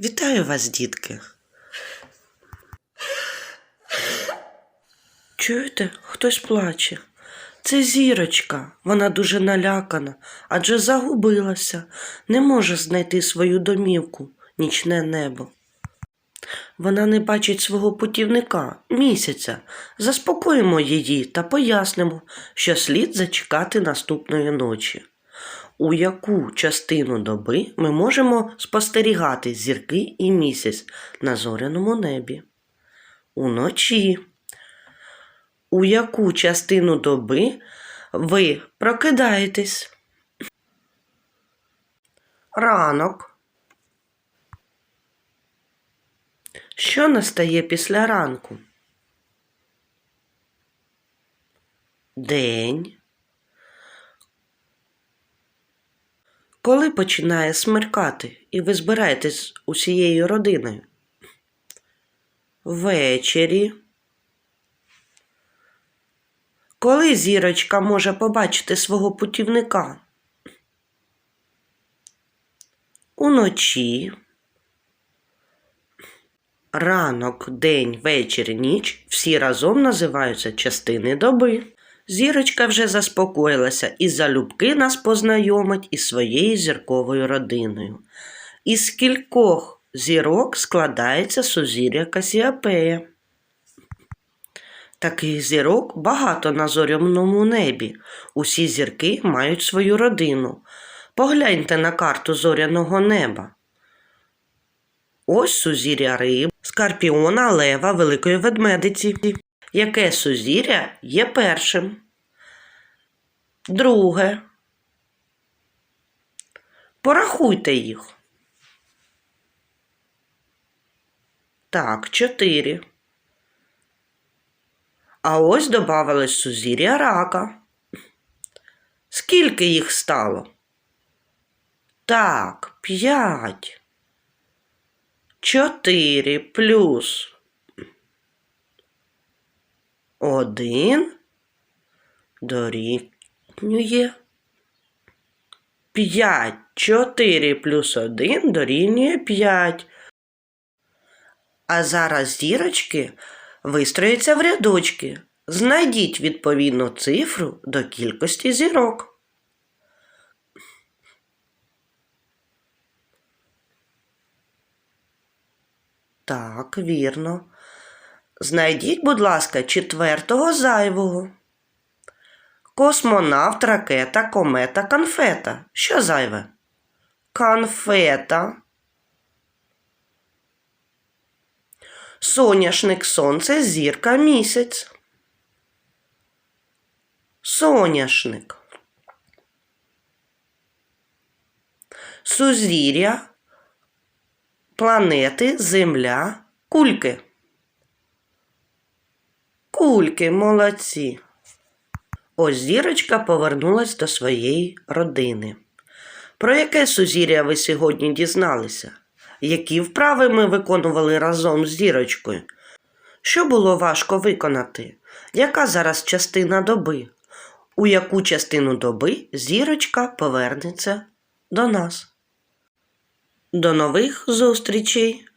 Вітаю вас, дітки. Чуєте, хтось плаче. Це зірочка. Вона дуже налякана, адже загубилася, не може знайти свою домівку, нічне небо. Вона не бачить свого путівника місяця. Заспокоїмо її та пояснимо, що слід зачекати наступної ночі. У яку частину доби ми можемо спостерігати зірки і місяць на зоряному небі? Уночі. У яку частину доби ви прокидаєтесь? Ранок. Що настає після ранку? День. Коли починає смеркати і ви збираєтесь усією родиною? Ввечері. Коли зірочка може побачити свого путівника? Уночі. Ранок, день, вечір, ніч всі разом називаються частини доби. Зірочка вже заспокоїлася і залюбки нас познайомить із своєю зірковою родиною. Із кількох зірок складається сузір'я Касіапея. Таких зірок багато на зоряному небі. Усі зірки мають свою родину. Погляньте на карту зоряного неба. Ось сузір'я риб, скорпіона, лева, великої ведмедиці. Яке сузір'я є першим? Друге. Порахуйте їх. Так, чотири. А ось добавилось сузір'я рака. Скільки їх стало? Так, п'ять. Чотири плюс один дорівнює п'ять. Чотири плюс один дорівнює п'ять. А зараз зірочки вистроїться в рядочки. Знайдіть відповідну цифру до кількості зірок. Так, вірно. Знайдіть, будь ласка, четвертого зайвого. Космонавт, ракета, комета, конфета. Що зайве? Конфета. Соняшник, сонце, зірка, місяць. Соняшник. Сузір'я, планети, земля, кульки. Кульки, молодці. Ось зірочка повернулась до своєї родини. Про яке сузір'я ви сьогодні дізналися? Які вправи ми виконували разом з зірочкою? Що було важко виконати? Яка зараз частина доби? У яку частину доби зірочка повернеться до нас? До нових зустрічей!